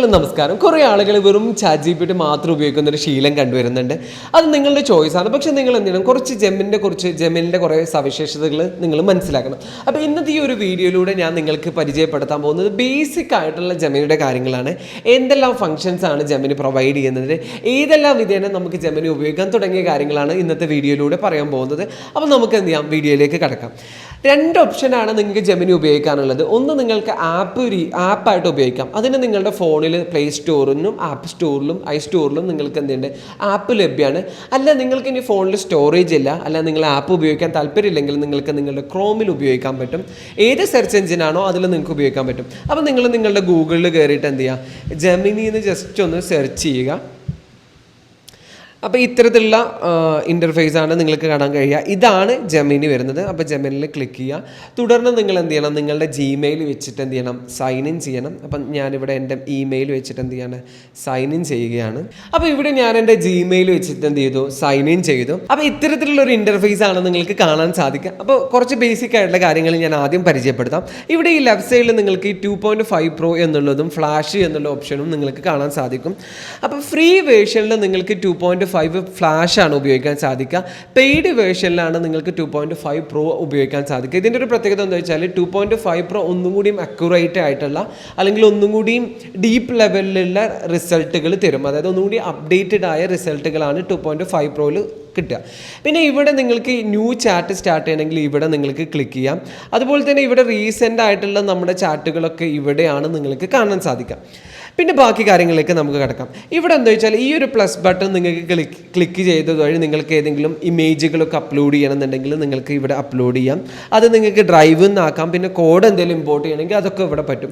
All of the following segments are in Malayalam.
ഹലോ നമസ്കാരം. കുറേ ആളുകൾ വെറും ചാറ്റ് ജി പി ടി മാത്രം ഉപയോഗിക്കുന്ന ഒരു ശീലം കണ്ടുവരുന്നുണ്ട്. അത് നിങ്ങളുടെ ചോയ്സാണ് പക്ഷേ നിങ്ങൾ എന്ത് കുറച്ച് ജെമ്മിന്റെ കുറച്ച് ജെമ്മിന്റെ കുറേ സവിശേഷതകൾ നിങ്ങൾ മനസ്സിലാക്കണം. അപ്പോൾ ഇന്നത്തെ ഈ ഒരു വീഡിയോയിലൂടെ ഞാൻ നിങ്ങൾക്ക് പരിചയപ്പെടുത്താൻ പോകുന്നത് ബേസിക് ആയിട്ടുള്ള ജെമിനിയുടെ കാര്യങ്ങളാണ്. എന്തെല്ലാം ഫങ്ഷൻസ് ആണ് ജെമിനി പ്രൊവൈഡ് ചെയ്യുന്നത്? ഏതെല്ലാം വിധേന നമുക്ക് ജെമിനി ഉപയോഗിക്കാൻ തുടങ്ങിയ കാര്യങ്ങളാണ് ഇന്നത്തെ വീഡിയോയിലൂടെ പറയാൻ പോകുന്നത്? അപ്പോൾ നമുക്ക് എന്ത് ചെയ്യാം? വീഡിയോയിലേക്ക് കിടക്കാം. രണ്ട് ഓപ്ഷനാണ് നിങ്ങൾക്ക് ജെമിനി ഉപയോഗിക്കാനുള്ളത്. ഒന്ന് നിങ്ങൾക്ക് ആപ്പ് ആപ്പായിട്ട് ഉപയോഗിക്കാം. അതിന് നിങ്ങളുടെ ഫോണിൽ പ്ലേ സ്റ്റോറിനും ആപ്പ് സ്റ്റോറിലും ഐ സ്റ്റോറിലും നിങ്ങൾക്ക് എന്തുണ്ട്? ആപ്പ് ലഭ്യമാണ് അല്ല നിങ്ങൾക്ക് ഇനി ഫോണിൽ സ്റ്റോറേജ് ഇല്ല. അല്ല നിങ്ങൾ ആപ്പ് ഉപയോഗിക്കാൻ താല്പര്യമില്ലെങ്കിൽ നിങ്ങൾക്ക് നിങ്ങളുടെ ക്രോമിൽ ഉപയോഗിക്കാൻ പറ്റും. ഏത് സെർച്ച് എഞ്ചിനാണോ അതിൽ നിങ്ങൾക്ക് ഉപയോഗിക്കാൻ പറ്റും. അപ്പോൾ നിങ്ങൾ നിങ്ങളുടെ ഗൂഗിളിൽ കയറിയിട്ട് എന്ത് ചെയ്യുക? ജെമിനി എന്ന് ജസ്റ്റ് ഒന്ന് സെർച്ച് ചെയ്യുക. അപ്പോൾ ഇത്തരത്തിലുള്ള ഇന്റർഫേസാണ് നിങ്ങൾക്ക് കാണാൻ കഴിയുക. ഇതാണ് ജെമിനി വരുന്നത്. അപ്പോൾ ജെമിനിൽ ക്ലിക്ക് ചെയ്യുക. തുടർന്ന് നിങ്ങൾ എന്ത് ചെയ്യണം? നിങ്ങളുടെ ജിമെയിൽ വെച്ചിട്ട് എന്ത് ചെയ്യണം? സൈൻ ഇൻ ചെയ്യണം. അപ്പം ഞാനിവിടെ എന്റെ ഇമെയിൽ വെച്ചിട്ട് എന്ത് ചെയ്യാണ്? സൈൻ ഇൻ ചെയ്യുകയാണ്. അപ്പോൾ ഇവിടെ ഞാൻ എന്റെ ജിമെയിൽ വെച്ചിട്ട് എന്ത് ചെയ്തു? സൈൻ ഇൻ ചെയ്തു. അപ്പോൾ ഇത്തരത്തിലുള്ള ഒരു ഇന്റർഫേസ് ആണ് നിങ്ങൾക്ക് കാണാൻ സാധിക്കുക. അപ്പോൾ കുറച്ച് ബേസിക് ആയിട്ടുള്ള കാര്യങ്ങൾ ഞാൻ ആദ്യം പരിചയപ്പെടുത്താം. ഇവിടെ ഈ ലെഫ്റ്റ് സൈഡിൽ നിങ്ങൾക്ക് ഈ ടു പോയിന്റ് ഫൈവ് പ്രോ എന്നുള്ളതും ഫ്ലാഷ് എന്നുള്ള ഓപ്ഷനും നിങ്ങൾക്ക് കാണാൻ സാധിക്കും. അപ്പോൾ ഫ്രീ വേർഷനിൽ നിങ്ങൾക്ക് ടു പോയിന്റ് ഫൈവ് ഫ്ലാഷ് ആണ് ഉപയോഗിക്കാൻ സാധിക്കുക. പെയ്ഡ് വേർഷനിലാണ് നിങ്ങൾക്ക് ടു പോയിന്റ് ഫൈവ് പ്രോ ഉപയോഗിക്കാൻ സാധിക്കുക. ഇതിന്റെ ഒരു പ്രത്യേകത എന്താ വെച്ചാൽ ടു പോയിന്റ് ഫൈവ് പ്രോ ഒന്നും കൂടിയും അക്യുറേറ്റ് ആയിട്ടുള്ള അല്ലെങ്കിൽ ഒന്നും കൂടിയും ഡീപ്പ് ലെവലിലുള്ള റിസൾട്ടുകൾ തരും. അതായത് ഒന്നും കൂടി അപ്ഡേറ്റഡ് ആയ റിസൾട്ടുകളാണ് ടു പോയിന്റ് ഫൈവ് പ്രോയിൽ കിട്ടുക. പിന്നെ ഇവിടെ നിങ്ങൾക്ക് ന്യൂ ചാറ്റ് സ്റ്റാർട്ട് ചെയ്യണമെങ്കിൽ ഇവിടെ നിങ്ങൾക്ക് ക്ലിക്ക് ചെയ്യാം. അതുപോലെ തന്നെ ഇവിടെ റീസെന്റ് ആയിട്ടുള്ള നമ്മുടെ ചാറ്റുകളൊക്കെ ഇവിടെയാണ് നിങ്ങൾക്ക് കാണാൻ സാധിക്കുക. പിന്നെ ബാക്കി കാര്യങ്ങളിലേക്ക് നമുക്ക് കിടക്കാം. ഇവിടെ എന്താ വെച്ചാൽ ഈ ഒരു പ്ലസ് ബട്ടൺ നിങ്ങൾക്ക് ക്ലിക്ക് ക്ലിക്ക് ചെയ്തത് വഴി നിങ്ങൾക്ക് ഏതെങ്കിലും ഇമേജുകളൊക്കെ അപ്ലോഡ് ചെയ്യണമെന്നുണ്ടെങ്കിൽ നിങ്ങൾക്ക് ഇവിടെ അപ്ലോഡ് ചെയ്യാം. അത് നിങ്ങൾക്ക് ഡ്രൈവ് നിന്നാക്കാം പിന്നെ കോഡ് എന്തെങ്കിലും ഇമ്പോർട്ട് ചെയ്യണമെങ്കിൽ അതൊക്കെ ഇവിടെ പറ്റും.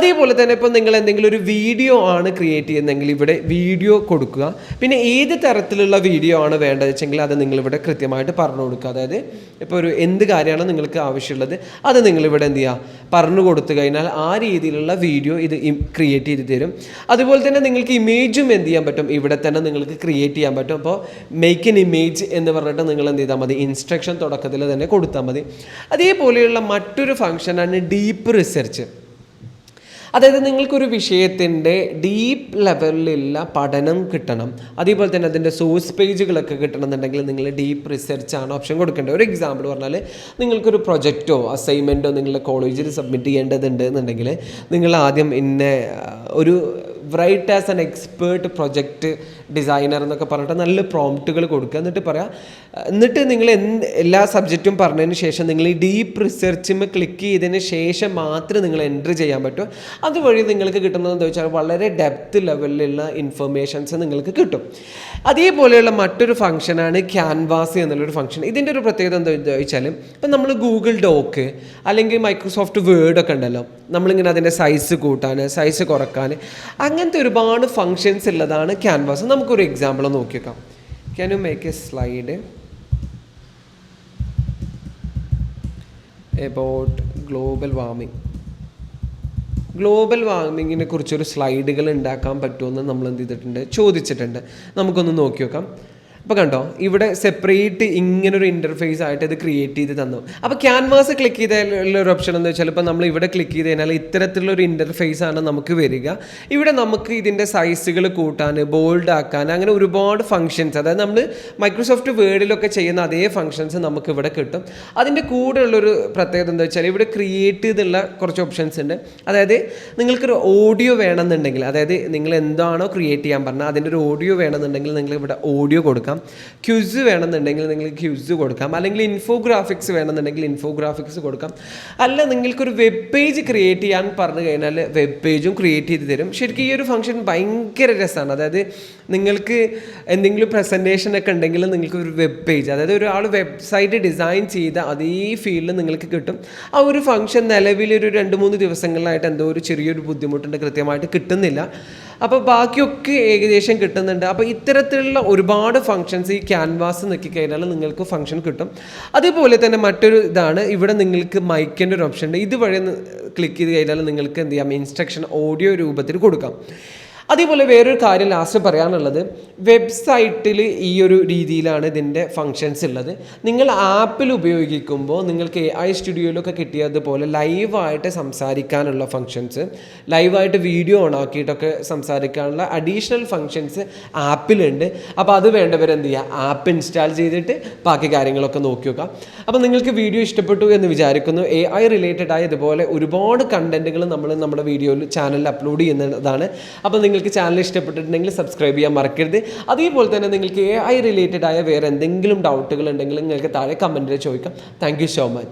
അതേപോലെ തന്നെ ഇപ്പോൾ നിങ്ങൾ എന്തെങ്കിലും ഒരു വീഡിയോ ആണ് ക്രിയേറ്റ് ചെയ്യുന്നതെങ്കിൽ ഇവിടെ വീഡിയോ കൊടുക്കുക. പിന്നെ ഏത് തരത്തിലുള്ള വീഡിയോ ആണ് വേണ്ടത് വെച്ചെങ്കിൽ അത് നിങ്ങളിവിടെ കൃത്യമായിട്ട് പറഞ്ഞു കൊടുക്കുക. അതായത് ഇപ്പോൾ ഒരു എന്ത് കാര്യമാണ് നിങ്ങൾക്ക് ആവശ്യമുള്ളത് അത് നിങ്ങളിവിടെ എന്ത് ചെയ്യുക? പറഞ്ഞു കൊടുത്തു കഴിഞ്ഞാൽ ആ രീതിയിലുള്ള വീഡിയോ ഇത് ക്രിയേറ്റ് ചെയ്ത് തരും. അതുപോലെ തന്നെ നിങ്ങൾക്ക് ഇമേജും എന്ത് ചെയ്യാൻ പറ്റും? ഇവിടെ തന്നെ നിങ്ങൾക്ക് ക്രിയേറ്റ് ചെയ്യാൻ പറ്റും. അപ്പോൾ മേക്ക് എൻ ഇമേജ് എന്ന് പറഞ്ഞിട്ട് നിങ്ങൾ എന്ത് ചെയ്താൽ മതി. ഇൻസ്ട്രക്ഷൻ തുടക്കത്തിൽ തന്നെ കൊടുത്താൽ മതി. അതേപോലെയുള്ള മറ്റൊരു ഫംഗ്ഷനാണ് ഡീപ്പ് റിസർച്ച് അതായത് നിങ്ങൾക്കൊരു വിഷയത്തിന്റെ ഡീപ്പ് ലെവലിലുള്ള പഠനം കിട്ടണം. അതേപോലെ തന്നെ അതിന്റെ സോഴ്സ് പേജുകളൊക്കെ കിട്ടണമെന്നുണ്ടെങ്കിൽ നിങ്ങൾ ഡീപ്പ് റിസർച്ച് ആണ് ഓപ്ഷൻ കൊടുക്കേണ്ടത്. ഒരു എക്സാമ്പിൾ പറഞ്ഞാൽ നിങ്ങൾക്കൊരു പ്രൊജക്റ്റോ അസൈൻമെന്റോ നിങ്ങളുടെ കോളേജിൽ സബ്മിറ്റ് ചെയ്യേണ്ടതുണ്ട് എന്നുണ്ടെങ്കിൽ നിങ്ങൾ ആദ്യം ഇന്ന ഒരു write as an expert project designer എന്നൊക്കെ പറഞ്ഞിട്ട് നല്ല പ്രോംപ്റ്റുകൾ കൊടുക്കുക. എന്നിട്ട് പറയാം എന്നിട്ട് നിങ്ങൾ എല്ലാ സബ്ജക്റ്റും പറഞ്ഞതിന് ശേഷം നിങ്ങൾ ഈ ഡീപ്പ് റിസർച്ചും ക്ലിക്ക് ചെയ്തതിന് ശേഷം മാത്രമേ നിങ്ങൾ എൻട്രി ചെയ്യാൻ പറ്റൂ. അതുവഴി നിങ്ങൾക്ക് കിട്ടുന്നത് എന്താ വെച്ചാൽ വളരെ ഡെപ്ത് ലെവലിലുള്ള ഇൻഫർമേഷൻസ് നിങ്ങൾക്ക് കിട്ടും. അതേപോലെയുള്ള മറ്റൊരു ഫംഗ്ഷനാണ് ക്യാൻവാസ് എന്നുള്ളൊരു ഫംഗ്ഷൻ ഇതിന്റെ ഒരു പ്രത്യേകത എന്താ വെച്ചാൽ ഇപ്പം നമ്മൾ ഗൂഗിൾ ഡോക്ക് അല്ലെങ്കിൽ മൈക്രോസോഫ്റ്റ് വേർഡ് ഒക്കെ ഉണ്ടല്ലോ. നമ്മളിങ്ങനെ അതിന്റെ സൈസ് കൂട്ടാൻ സൈസ് കുറയ്ക്കാൻ. അങ്ങനത്തെ ഒരുപാട് ഫങ്ഷൻസ് ഉള്ളതാണ് ക്യാൻവാസ് നമുക്കൊരു example നോക്കിയേക്കാം. Can you make a slide about global warming global വാർമിങ്ങിനെ കുറിച്ചൊരു സ്ലൈഡുകൾ ഉണ്ടാക്കാൻ പറ്റുമെന്ന് നമ്മൾ എന്ത് ചെയ്തിട്ടുണ്ട്? ചോദിച്ചിട്ടുണ്ട്. നമുക്കൊന്ന് നോക്കി നോക്കാം അപ്പോൾ കണ്ടോ ഇവിടെ സെപ്പറേറ്റ് ഇങ്ങനൊരു ഇന്റർഫേസ് ആയിട്ട് ഇത് ക്രിയേറ്റ് ചെയ്ത് തന്നു. അപ്പോൾ ക്യാൻവാസ് ക്ലിക്ക് ചെയ്താലുള്ള ഒരു ഓപ്ഷൻ എന്ന് വെച്ചാൽ ഇപ്പോൾ നമ്മൾ ഇവിടെ ക്ലിക്ക് ചെയ്ത് കഴിഞ്ഞാൽ ഇത്തരത്തിലുള്ളൊരു ഇന്റർഫേസ് ആണ് നമുക്ക് വരിക. ഇവിടെ നമുക്ക് ഇതിന്റെ സൈസുകൾ കൂട്ടാൻ ബോൾഡ് ആക്കാൻ അങ്ങനെ ഒരുപാട് ഫങ്ഷൻസ് അതായത് നമ്മൾ മൈക്രോസോഫ്റ്റ് വേർഡിലൊക്കെ ചെയ്യുന്ന അതേ ഫങ്ഷൻസ് നമുക്ക് ഇവിടെ കിട്ടും. അതിന്റെ കൂടെ ഉള്ളൊരു പ്രത്യേകത എന്താ വെച്ചാൽ ഇവിടെ ക്രിയേറ്റ് ചെയ്തുള്ള കുറച്ച് ഓപ്ഷൻസ് ഉണ്ട്. അതായത് നിങ്ങൾക്കൊരു ഓഡിയോ വേണമെന്നുണ്ടെങ്കിൽ അതായത് നിങ്ങൾ എന്താണോ ക്രിയേറ്റ് ചെയ്യാൻ പറഞ്ഞാൽ അതിന്റെ ഒരു ഓഡിയോ വേണമെന്നുണ്ടെങ്കിൽ നിങ്ങൾ ഇവിടെ ഓഡിയോ കൊടുക്കാം. ക്യൂസ് വേണമെന്നുണ്ടെങ്കിൽ നിങ്ങൾ ക്യൂസ് കൊടുക്കാം. അല്ലെങ്കിൽ ഇൻഫോഗ്രാഫിക്സ് വേണമെന്നുണ്ടെങ്കിൽ ഇൻഫോഗ്രാഫിക്സ് കൊടുക്കാം. അല്ല നിങ്ങൾക്കൊരു വെബ് പേജ് ക്രിയേറ്റ് ചെയ്യാൻ പറഞ്ഞു കഴിഞ്ഞാൽ വെബ് പേജും ക്രിയേറ്റ് ചെയ്ത് തരും. ശരിക്കും ഈ ഒരു ഫംഗ്ഷൻ ഭയങ്കര രസമാണ്. അതായത് നിങ്ങൾക്ക് എന്തെങ്കിലും പ്രസന്റേഷൻ ഒക്കെ ഉണ്ടെങ്കിൽ നിങ്ങൾക്ക് ഒരു വെബ് പേജ് അതായത് ഒരാൾ വെബ്സൈറ്റ് ഡിസൈൻ ചെയ്ത അതേ ഫീൽഡിൽ നിങ്ങൾക്ക് കിട്ടും. ആ ഒരു ഫംഗ്ഷൻ നിലവിൽ ഒരു രണ്ട് മൂന്ന് ദിവസങ്ങളിലായിട്ട് എന്തോ ഒരു ചെറിയൊരു ബുദ്ധിമുട്ടുണ്ട്. കൃത്യമായിട്ട് കിട്ടുന്നില്ല. അപ്പോൾ ബാക്കിയൊക്കെ ഏകദേശം കിട്ടുന്നുണ്ട്. അപ്പോൾ ഇത്തരത്തിലുള്ള ഒരുപാട് ഫങ്ഷൻസ് ഈ ക്യാൻവാസ് നോക്കിക്കഴിഞ്ഞാൽ നിങ്ങൾക്ക് ഫങ്ഷൻ കിട്ടും. അതുപോലെ തന്നെ മറ്റൊരു ഇതാണ്. ഇവിടെ നിങ്ങൾക്ക് മൈക്കിന്റെ ഒരു ഓപ്ഷൻ ഉണ്ട്. ഇതുവഴി ക്ലിക്ക് ചെയ്ത് കഴിഞ്ഞാൽ നിങ്ങൾക്ക് എന്ത് ചെയ്യാം? ഇൻസ്ട്രക്ഷൻ ഓഡിയോ രൂപത്തിൽ കൊടുക്കാം. അതേപോലെ വേറൊരു കാര്യം ലാസ്റ്റ് പറയാനുള്ളത്. വെബ്സൈറ്റിൽ ഈ ഒരു രീതിയിലാണ് ഇതിന്റെ ഫങ്ഷൻസ് ഉള്ളത്. നിങ്ങൾ ആപ്പിൽ ഉപയോഗിക്കുമ്പോൾ നിങ്ങൾക്ക് എ ഐ സ്റ്റുഡിയോയിലൊക്കെ കിട്ടിയതുപോലെ ലൈവായിട്ട് സംസാരിക്കാനുള്ള ഫങ്ഷൻസ് ലൈവായിട്ട് വീഡിയോ ഓൺ ആക്കിയിട്ടൊക്കെ സംസാരിക്കാനുള്ള അഡീഷണൽ ഫങ്ഷൻസ് ആപ്പിലുണ്ട്. അപ്പോൾ അത് വേണ്ടവർ എന്ത് ചെയ്യുക ആപ്പ് ഇൻസ്റ്റാൾ ചെയ്തിട്ട് ബാക്കി കാര്യങ്ങളൊക്കെ നോക്കി നോക്കാം അപ്പോൾ നിങ്ങൾക്ക് വീഡിയോ ഇഷ്ടപ്പെട്ടു എന്ന് വിചാരിക്കുന്നു. എ ഐ റിലേറ്റഡ് ആയ ഇതുപോലെ ഒരുപാട് കണ്ടന്റുകൾ നമ്മൾ നമ്മുടെ വീഡിയോയിൽ ചാനലിൽ അപ്ലോഡ് ചെയ്യുന്നതാണ്. അപ്പോൾ നിങ്ങൾക്ക് ചാനൽ ഇഷ്ടപ്പെട്ടിട്ടുണ്ടെങ്കിൽ സബ്സ്ക്രൈബ് ചെയ്യാൻ മറക്കരുത്. അതേപോലെ തന്നെ നിങ്ങൾക്ക് എ ഐ റിലേറ്റഡ് ആയ വേറെ എന്തെങ്കിലും ഡൗട്ടുകൾ ഉണ്ടെങ്കിൽ നിങ്ങൾക്ക് താഴെ കമന്റിൽ ചോദിക്കാം. Thank so much